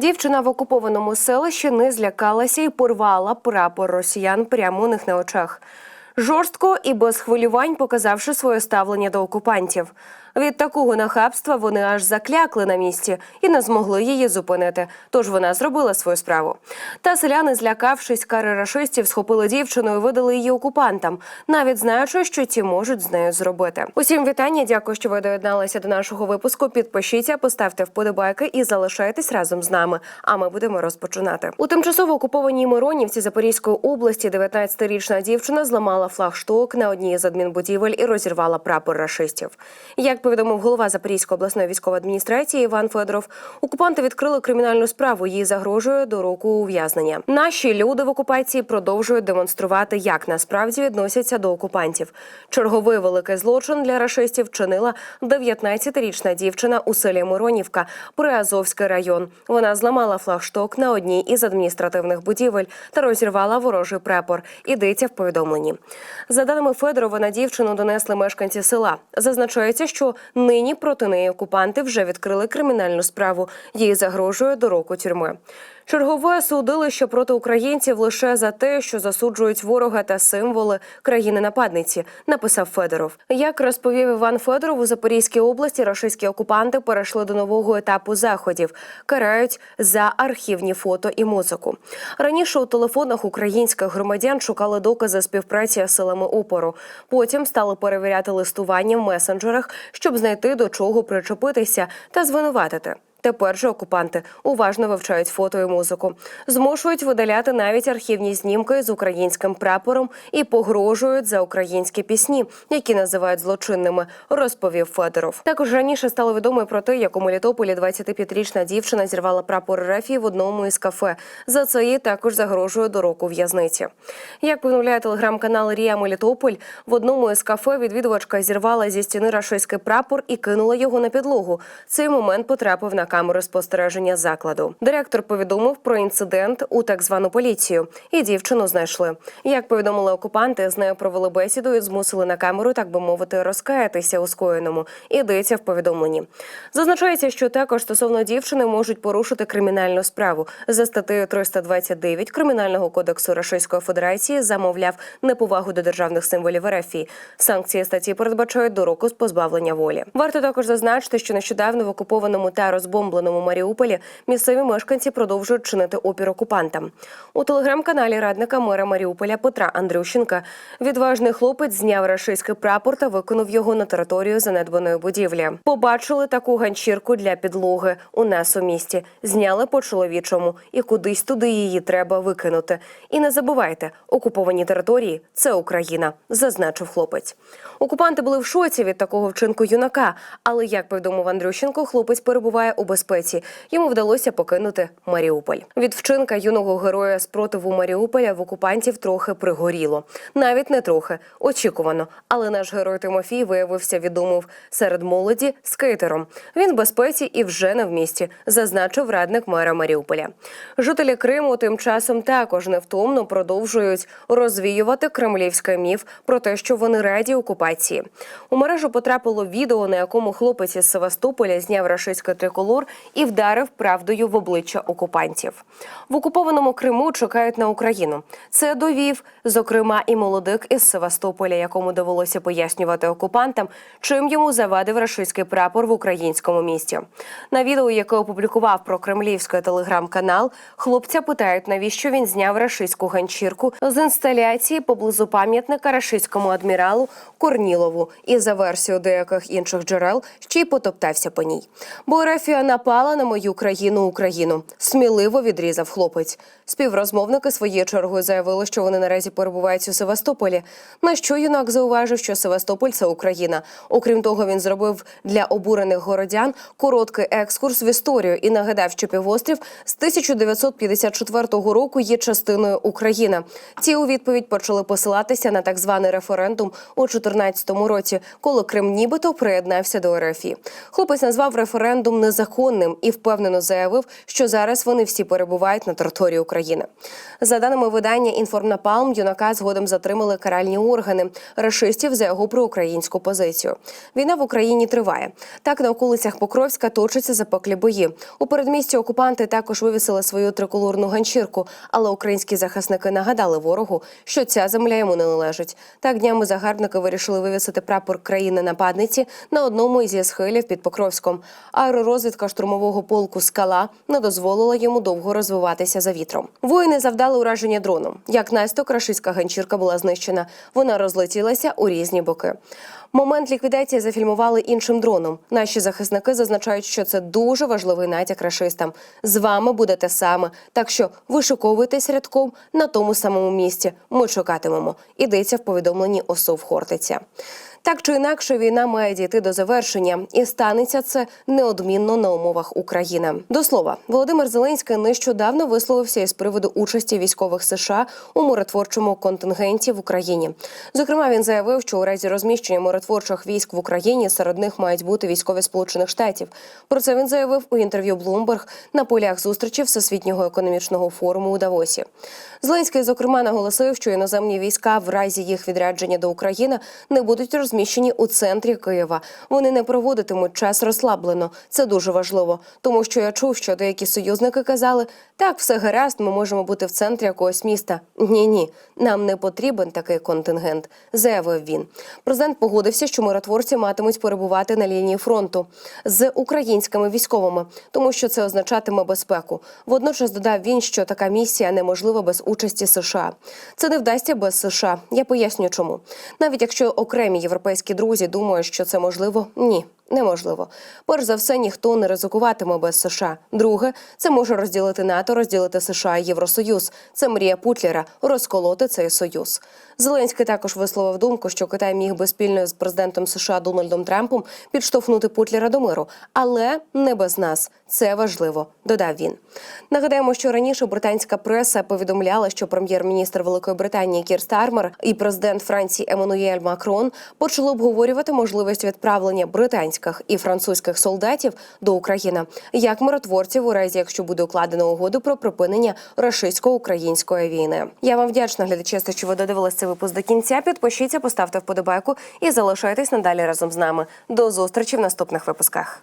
Дівчина в окупованому селищі не злякалася і порвала прапор росіян прямо у них на очах. Жорстко і без хвилювань показавши своє ставлення до окупантів. Від такого нахабства вони аж заклякли на місці і не змогли її зупинити. Тож вона зробила свою справу. Та селяни, злякавшись кари рашистів, схопили дівчину і видали її окупантам, навіть знаючи, що ті можуть з нею зробити. Усім вітання. Дякую, що ви доєдналися до нашого випуску. Підпишіться, поставте вподобайки і залишайтесь разом з нами. А ми будемо розпочинати. У тимчасово окупованій Миронівці Запорізької області 19-річна дівчина зламала флагшток на одній з адмінбудівель і розірвала прапор рашистів. Як повідомив голова Запорізької обласної військової адміністрації Іван Федоров, окупанти відкрили кримінальну справу. Їй загрожує до року ув'язнення. Наші люди в окупації продовжують демонструвати, як насправді відносяться до окупантів. Черговий великий злочин для рашистів вчинила 19-річна дівчина у селі Миронівка, Приазовський район. Вона зламала флагшток на одній із адміністративних будівель та розірвала ворожий прапор. Ідеться в повідомленні. За даними Федорова, на дівчину донесли мешканці села. Зазначається, що нині проти неї окупанти вже відкрили кримінальну справу. Їй загрожує до року тюрми. Чергове судилище проти українців лише за те, що засуджують ворога та символи країни-нападниці, написав Федоров. Як розповів Іван Федоров, у Запорізькій області рашистські окупанти перейшли до нового етапу заходів, карають за архівні фото і музику. Раніше у телефонах українських громадян шукали докази співпраці з силами опору. Потім стали перевіряти листування в месенджерах, щоб знайти до чого причепитися та звинуватити. Тепер же окупанти уважно вивчають фото і музику, змушують видаляти навіть архівні знімки з українським прапором і погрожують за українські пісні, які називають злочинними, розповів Федоров. Також раніше стало відомо про те, як у Мелітополі 25-річна дівчина зірвала прапор РФ в одному із кафе. За це їй також загрожує до року в'язниці. Як повідомляє телеграм-канал Рія Мелітополь, в одному із кафе відвідувачка зірвала зі стіни рашистський прапор і кинула його на підлогу. Цей момент потрапив на камеру спостереження закладу. Директор повідомив про інцидент у так звану поліцію, і дівчину знайшли. Як повідомили окупанти, з нею провели бесіду і змусили на камеру, так би мовити, розкаятися у скоєному. Ідеться в повідомленні. Зазначається, що також стосовно дівчини можуть порушити кримінальну справу за статтею 329 кримінального кодексу Російської Федерації замовляв неповагу до державних символів РФ. Санкції статті передбачають до року з позбавлення волі. Варто також зазначити, що нещодавно в окупованому та розбомбленому Маріуполі місцеві мешканці продовжують чинити опір окупантам. У телеграм-каналі радника мера Маріуполя Петра Андрющенка відважний хлопець зняв рашистський прапор та виконав його на територію занедбаної будівлі. Побачили таку ганчірку для підлоги у нас у місті. Зняли по чоловічому і кудись туди її треба викинути. І не забувайте, окуповані території це Україна, зазначив хлопець. Окупанти були в шоці від такого вчинку юнака, але як повідомив Андрющенко, хлопець перебуває у безпеці. Йому вдалося покинути Маріуполь. Від вчинка юного героя спротиву Маріуполя в окупантів трохи пригоріло. Навіть не трохи очікувано. Але наш герой Тимофій виявився відомив серед молоді скейтером. Він в безпеці і вже не в місті, зазначив радник мера Маріуполя. Жителі Криму тим часом також невтомно продовжують розвіювати кремлівський міф про те, що вони раді окупації. У мережу потрапило відео, на якому хлопець із Севастополя зняв рашистський триколор і вдарив правдою в обличчя окупантів. В окупованому Криму чекають на Україну. Це довів, зокрема, і молодик із Севастополя, якому довелося пояснювати окупантам, чим йому завадив рашистський прапор в українському місті. На відео, яке опублікував про кремлівський телеграм-канал, хлопця питають, навіщо він зняв рашистську ганчірку з інсталяції поблизу пам'ятника рашистському адміралу Корнілову і за версією деяких інших джерел ще й потоптався по ній. Бо Рефія напала на мою країну Україну. Сміливо відрізав хлопець. Співрозмовники своєю чергою заявили, що вони наразі перебувають у Севастополі. На що юнак зауважив, що Севастополь це Україна. Окрім того, він зробив для обурених городян короткий екскурс в історію і нагадав, що півострів з 1954 року є частиною України. Ті у відповідь почали посилатися на так званий референдум у 2014 році, коли Крим нібито приєднався до РФ. Хлопець назвав референдум незаконним. Незаконним і впевнено заявив, що зараз вони всі перебувають на території України. За даними видання «Інформнапалм», юнака згодом затримали каральні органи рашистів за його проукраїнську позицію. Війна в Україні триває. Так на околицях Покровська точаться запеклі бої. У передмісті окупанти також вивісили свою триколорну ганчірку, але українські захисники нагадали ворогу, що ця земля йому не належить. Так днями загарбники вирішили вивісити прапор країни-нападниці на одному із схилів під Покровськом. Аеророзвідка штурмового полку Скала не дозволила йому довго розвиватися за вітром. Воїни завдали ураження дроном. Як наслідок, рашистська ганчірка була знищена. Вона розлетілася у різні боки. Момент ліквідації зафільмували іншим дроном. Наші захисники зазначають, що це дуже важливий натяк рашистам. З вами буде те саме. Так що вишуковуйтесь рядком на тому самому місці. Ми чекатимемо. Ідеться в повідомленні ОСОВ Хортиця. Так чи інакше, війна має дійти до завершення, і станеться це неодмінно на умовах України. До слова, Володимир Зеленський нещодавно висловився із приводу участі військових США у миротворчому контингенті в Україні. Зокрема, він заявив, що у разі розміщення миротворчих військ в Україні серед них мають бути військові Сполучених Штатів. Про це він заявив у інтерв'ю Bloomberg на полях зустрічі Всесвітнього економічного форуму у Давосі. Зеленський, зокрема, наголосив, що іноземні війська в разі їх відрядження до України не будуть розміщені у центрі Києва. Вони не проводитимуть час розслаблено. Це дуже важливо, тому що я чув, що деякі союзники казали: так, все гаразд, ми можемо бути в центрі якогось міста. Ні, ні, нам не потрібен такий контингент, заявив він. Президент погодився, що миротворці матимуть перебувати на лінії фронту з українськими військовими, тому що це означатиме безпеку. Водночас додав він, що така місія неможлива без участі США. Це не вдасться без США. Я поясню, чому. Навіть якщо окремі європейські друзі думають, що це можливо, ні. Неможливо. Перш за все, ніхто не ризикуватиме без США. Друге, це може розділити НАТО, розділити США і Євросоюз. Це мрія Путлера розколоти цей союз. Зеленський також висловив думку, що Китай міг би спільно з президентом США Дональдом Трампом підштовхнути Путлера до миру, але не без нас. Це важливо, додав він. Нагадаємо, що раніше британська преса повідомляла, що прем'єр-міністр Великої Британії Кір Стармер і президент Франції Еммануель Макрон почали обговорювати можливість відправлення британських і французьких солдатів до України як миротворців у разі, якщо буде укладено угоду про припинення рашистсько-української війни. Я вам вдячна глядачі, що ви додивилися цей випуск до кінця. Підпишіться, поставте вподобайку і залишайтесь надалі разом з нами. До зустрічі в наступних випусках.